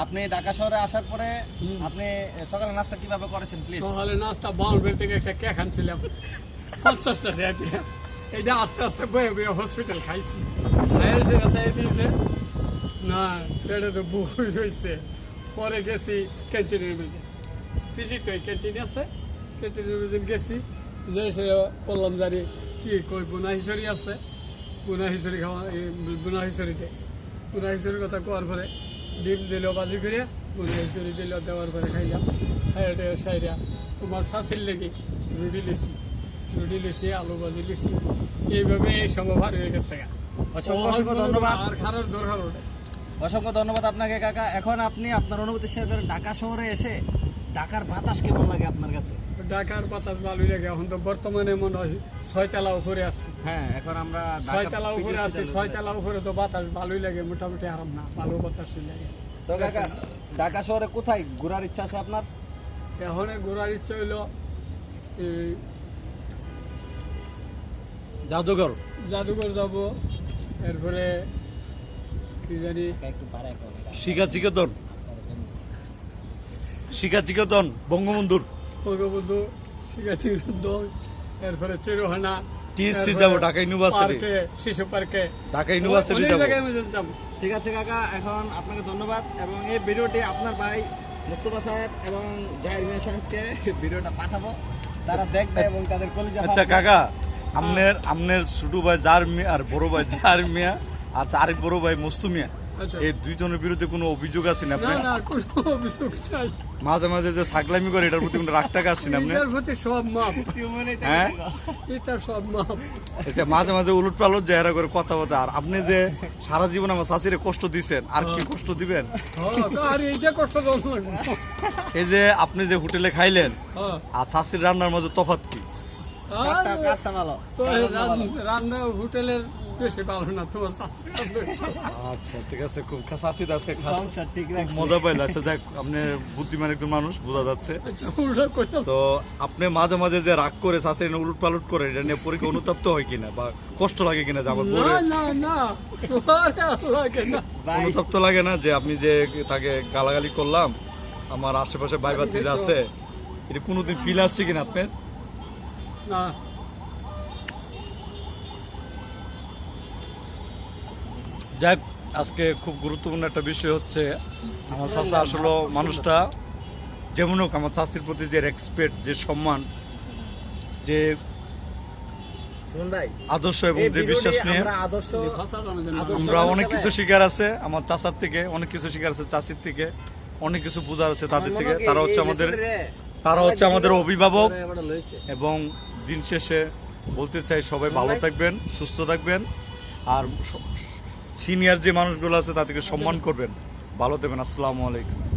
আপনি ঢাকা শহরে আসার পরে আপনি সকালে নাস্তা কীভাবে করেছেন প্লিজ সকালে নাস্তা বাউন্ডারি থেকে একটা কেক আনছিলাম। পঞ্চাশটা টাকা দিয়ে। এটা আস্তে আস্তে বয়ে বয়ে হসপিটাল খাইছি। খাইয়ে এসে চাই দিয়েছে না পেটে তো বুক হয়েছে পরে গেছি ক্যান্টিনের মেজে পিজি তো ক্যান্টিন আছে ক্যান্টিনের মেজে গেছি। যে সে বললাম জানি কি কই বোনা হিসরি আছে। বোনা হিসরি খাওয়া এই বোনা হিসরিতে বোনা হিসরির কথা কোয়ার পরে ডিম দিল বাজি করে বোনা হিসরি দিল দেওয়ার পরে খাইলাম। খাইতে সাইরা তোমার শাশির লেগে রুটি লিসি রুটি লিসি আলু ভাজি লিসি এইভাবে এই সময় ভার হয়ে গেছে অসংখ্য অসংখ্য ধন্যবাদ। আর খারাপ দরকার ওটা অসংখ্য ধন্যবাদ আপনাকে কাকা। এখন আপনি আপনার অনুভূতি শেয়ার করেন ঢাকা শহরে এসে ঢাকার বাতাস কেমন লাগে আপনার কাছে? ঢাকার বাতাস ভালোই লাগে এখন তো বর্তমানে মনে হয় ছয়তলা উপরে আসছি। হ্যাঁ এখন আমরা ছয়তলা উপরে সিজনে ছয়তলা উপরে তো বাতাস ভালোই লাগে মোটামুটি আরাম না ভালো বাতাসই লাগে। তো কাকা ঢাকা শহরে কোথায় ঘোরার ইচ্ছা আছে আপনার? এখন ঘোরার ইচ্ছা হইল জাদুঘর। জাদুঘর যাব এরপরে কি জানি শিকা চিকেতন। শিকা চিকেতন বঙ্গবন্ধুর। বঙ্গবন্ধু শিখাচ্ছি এরপরে চিরহানা এরপরে যাব, ঢাকা ইউনিভার্সিটি। পার্কে, শিশু পার্কে। ঢাকা ইউনিভার্সিটি যাব। ঠিক আছে কাকা এখন আপনাকে ধন্যবাদ এবং এই ভিডিওটি আপনার ভাই মুস্তফা সাহেব এবং জাহির মিয়া সাহেবকে ভিডিওটা পাঠাবো। তারা দেখবে এবং তাদের কলিজা আচ্ছা কাকা আমনের আমনের ছোট ভাই জার মিয়া আর বড় ভাই জার মিয়া আচ্ছা আরেক বড় ভাই মস্তু মিয়া। আচ্ছা। এই দুইজনের বিরুদ্ধে কোনো অভিযোগ আছে না না কোনো অভিযোগ নাই। মাঝে মাঝে যে সাকলামি করে এটার প্রতি কোনো রাগ টাকা আসছে না প্রতি সব মাপ। হ্যাঁ? এটা সব মাপ। আচ্ছা মাঝে মাঝে উলট পালট জায়গা করে কথা বলতে আর আপনি যে সারা জীবন আমার শাশিরে কষ্ট দিছেন আর কি কষ্ট দিবেন? হ্যাঁ, আর এইটা কষ্ট এই যে আপনি যে হোটেলে খাইলেন হ্যাঁ। আর শাশির রান্নার মাঝে তফাৎ কি? রান্না হোটেলের বেশি ভালো না তোমার আচ্ছা ঠিক আছে খুব শাশির আজকে সংসার ঠিক খুব মজা পাইলে। আচ্ছা যাক আপনি বুদ্ধিমান একজন মানুষ বোঝা যাচ্ছে। তো আপনি মাঝে মাঝে যে রাগ করে শাশুড়ি উলট পালট করে এটা নিয়ে পরীক্ষা অনুতপ্ত হয় কিনা বা কষ্ট লাগে কিনা যে আমার না না না লাগে না। অনুতপ্ত লাগে না যে আপনি যে তাকে গালাগালি করলাম আমার আশেপাশে ভাই বাতি আছে এটা কোনোদিন ফিল আসছে কিনা আপনার? না যাক আজকে খুব গুরুত্বপূর্ণ একটা বিষয় হচ্ছে আমার চাষা আসলে মানুষটা। যেমন হোক আমার চাষির প্রতি যে রেসপেক্ট যে সম্মান যে আদর্শ এবং যে বিশ্বাস নিয়ে আমরা অনেক কিছু শিকার আছে আমার চাচার থেকে অনেক কিছু শিকার আছে চাচির থেকে অনেক কিছু বোঝার আছে তাদের থেকে। তারা হচ্ছে আমাদের তারা হচ্ছে আমাদের অভিভাবক। এবং দিন শেষে বলতে চাই সবাই ভালো থাকবেন সুস্থ থাকবেন। আর সিনিয়র যে মানুষগুলো আছে তাদেরকে সম্মান করবেন। ভালো দেবেন আসসালামু আলাইকুম।